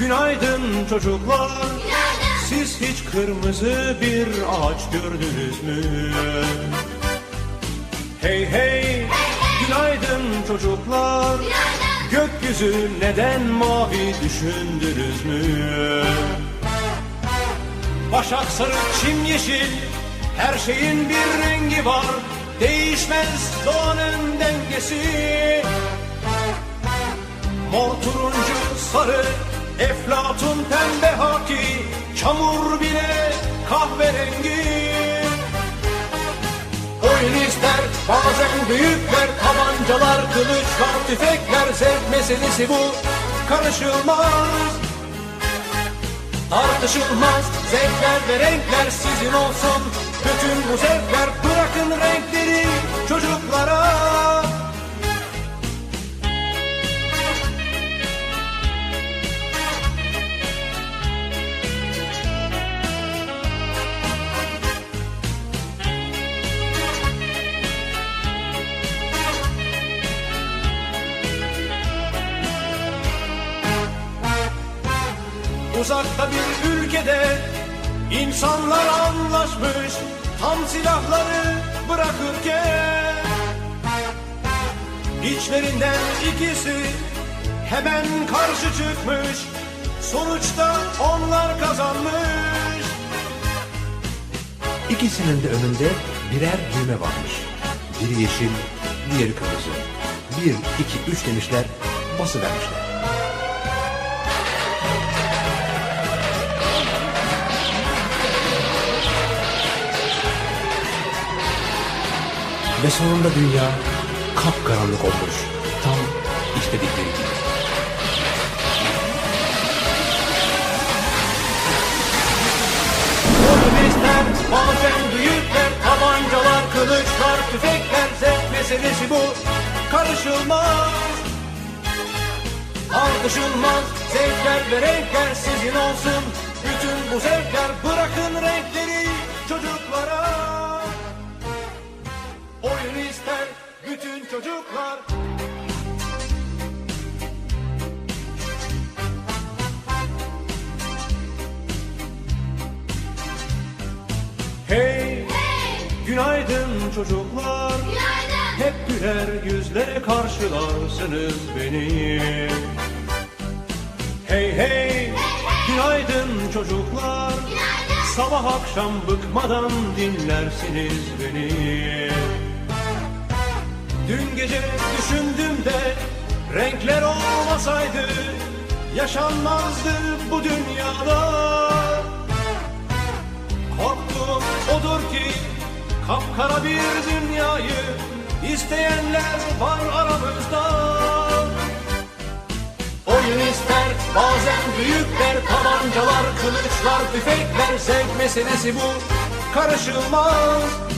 günaydın çocuklar Günaydın. Siz hiç kırmızı bir ağaç gördünüz mü? Hey hey, günaydın çocuklar Günaydın. Gökyüzü neden mavi düşündünüz mü? Başak sarı, çim yeşil Her şeyin bir rengi var Değişmez doğanın dengesi Mor turuncu sarı Eflatun pembe haki Çamur bile kahverengi. Oyun ister bazen büyükler Tabancalar, kılıçlar, tüfekler Zevk meselesi bu. Karışılmaz Tartışılmaz. Zevkler ve renkler sizin olsun. Bütün bu zevkler bırakın renkleri çocuklara Uzakta bir ülkede insanlar anlaşmış Tam silahları bırakırken İçlerinden ikisi hemen karşı çıkmış Sonuçta onlar kazanmış İkisinin de önünde birer düğme varmış. Biri yeşil, diğeri kırmızı. Bir, iki, üç demişler, basıvermişler. Ve sonunda dünya kapkaranlık olmuş. Tam istedikleri gibi. İster bazen büyükler Tabancalar, kılıçlar, tüfekler Zevk meselesi bu karışılmaz Tartışılmaz zevkler ve renkler sizin olsun Bütün bu zevkler bırakın renkleri çocuklara çocuklar. Hey, günaydın çocuklar. Günaydın. Hep güler yüzle karşılarsınız beni. Hey hey, günaydın çocuklar. Günaydın. Sabah akşam bıkmadan dinlersiniz beni Dün gece düşündüm de renkler olmasaydı Yaşanmazdı bu dünyada Korktuğum odur ki kapkara bir dünyayı isteyenler var aramızda. Oyun ister bazen büyükler tabancalar, kılıçlar, tüfekler Zevk meselesi bu? Karışılmaz